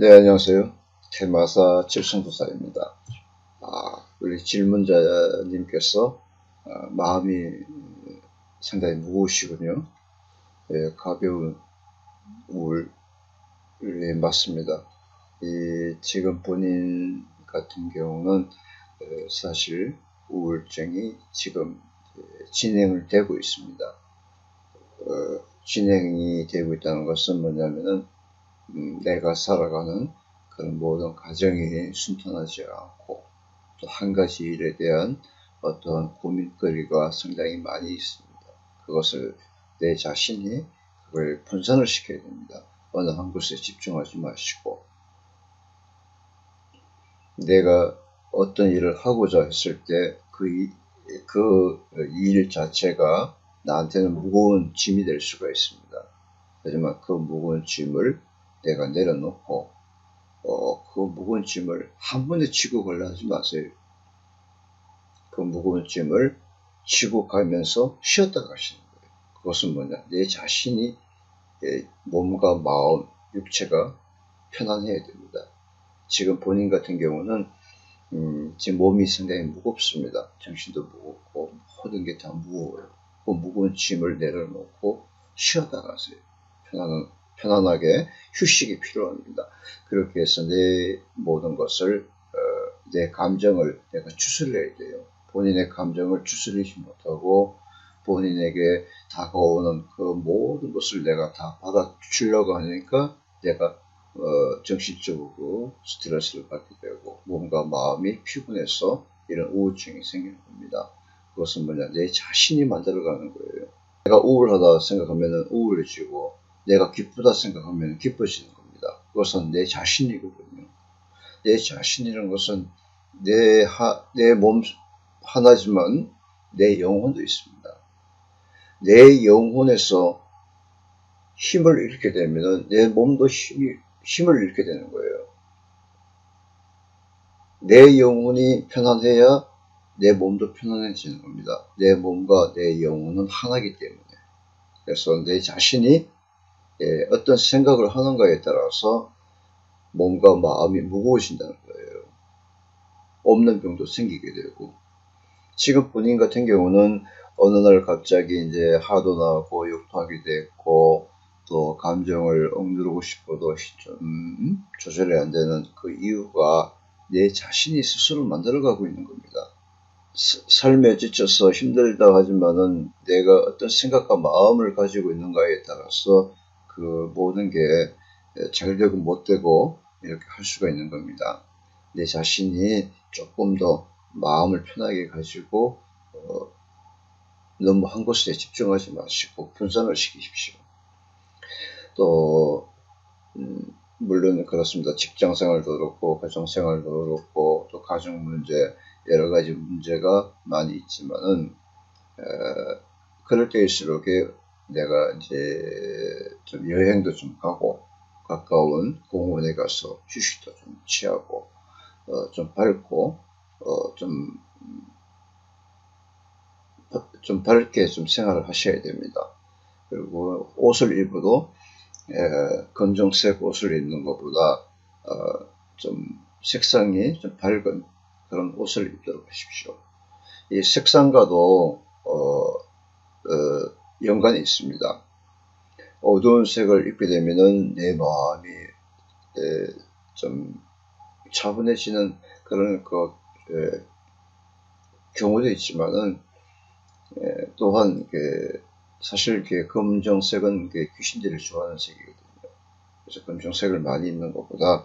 네, 안녕하세요. 테마사 칠성도사입니다. 아, 우리 질문자님께서 아, 마음이 상당히 무거우시군요. 예, 가벼운 우울, 예, 맞습니다. 이, 지금 본인 같은 경우는 에, 사실 우울증이 지금 예, 진행을 되고 있습니다. 어, 진행이 되고 있다는 것은 뭐냐면은 음, 내가 살아가는 그런 모든 가정이 순탄하지 않고 또 한 가지 일에 대한 어떤 고민거리가 상당히 많이 있습니다. 그것을 내 자신이 그걸 분산을 시켜야 됩니다. 어느 한 곳에 집중하지 마시고 내가 어떤 일을 하고자 했을 때그 그일 자체가 나한테는 무거운 짐이 될 수가 있습니다. 하지만 그 무거운 짐을 내가 내려놓고 어, 그 무거운 짐을 한 번에 치고 걸려 하지 마세요. 그 무거운 짐을 치고 가면서 쉬었다 가시는 거예요. 그것은 뭐냐? 내 자신이 예, 몸과 마음, 육체가 편안해야 됩니다. 지금 본인 같은 경우는 음, 지금 몸이 상당히 무겁습니다. 정신도 무겁고 모든 게 다 무거워요. 그 무거운 짐을 내려놓고 쉬었다 가세요. 편안한 편안하게 휴식이 필요합니다. 그렇게 해서 내 모든 것을 어, 내 감정을 내가 추스려야 돼요. 본인의 감정을 추스리지 못하고 본인에게 다가오는 그 모든 것을 내가 다 받아주려고 하니까 내가 어, 정신적으로 스트레스를 받게 되고 몸과 마음이 피곤해서 이런 우울증이 생기는 겁니다. 그것은 뭐냐 내 자신이 만들어가는 거예요. 내가 우울하다 생각하면 우울해지고 내가 기쁘다 생각하면 기뻐지는 겁니다. 그것은 내 자신이거든요. 내 자신이라는 것은 내, 내몸 하나지만 내 영혼도 있습니다. 내 영혼에서 힘을 잃게 되면 내 몸도 힘이, 힘을 잃게 되는 거예요. 내 영혼이 편안해야 내 몸도 편안해지는 겁니다. 내 몸과 내 영혼은 하나이기 때문에. 그래서 내 자신이 예, 어떤 생각을 하는가에 따라서 몸과 마음이 무거워진다는 거예요. 없는 병도 생기게 되고 지금 본인 같은 경우는 어느 날 갑자기 이제 하도 나고 욕도 하게 됐고 또 감정을 억누르고 싶어도 좀 조절이 안 되는 그 이유가 내 자신이 스스로 만들어가고 있는 겁니다. 삶에 지쳐서 힘들다 하지만은 내가 어떤 생각과 마음을 가지고 있는가에 따라서 그 모든 게잘 되고 못 되고 이렇게 할 수가 있는 겁니다. 내 자신이 조금 더 마음을 편하게 가지고 어, 너무 한 곳에 집중하지 마시고 분산을 시키십시오. 또 음, 물론 그렇습니다. 직장 생활도 그렇고 가정 생활도 그렇고 또 가정 문제 여러 가지 문제가 많이 있지만은 에, 그럴 때일수록 내가 이제 좀 여행도 좀 가고 가까운 공원에 가서 휴식도 좀 취하고 어, 좀 밝고 어, 좀, 좀 밝게 좀 생활을 하셔야 됩니다. 그리고 옷을 입어도 에, 검정색 옷을 입는 것보다 어, 좀 색상이 좀 밝은 그런 옷을 입도록 하십시오. 이 색상과도 어, 어, 연관이 있습니다. 어두운 색을 입게 되면은 내 마음이 좀 차분해지는 그런 그 경우도 있지만은 또한 사실 검정색은 귀신들이 좋아하는 색이거든요. 그래서 검정색을 많이 입는 것보다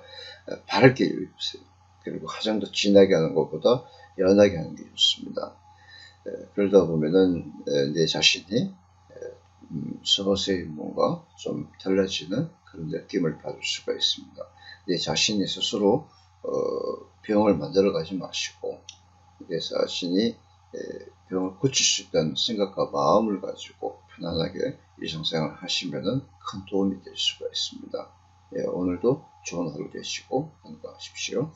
밝게 입으세요. 그리고 화장도 진하게 하는 것보다 연하게 하는 게 좋습니다. 그러다 보면은 내 자신이 음, 서서히 뭔가 좀 달라지는 그런 느낌을 받을 수가 있습니다. 내 자신이 스스로 어, 병을 만들어 가지 마시고 내 자신이 병을 고칠 수 있다는 생각과 마음을 가지고 편안하게 일상생활 하시면 큰 도움이 될 수가 있습니다. 예, 오늘도 좋은 하루 되시고 건강하십시오.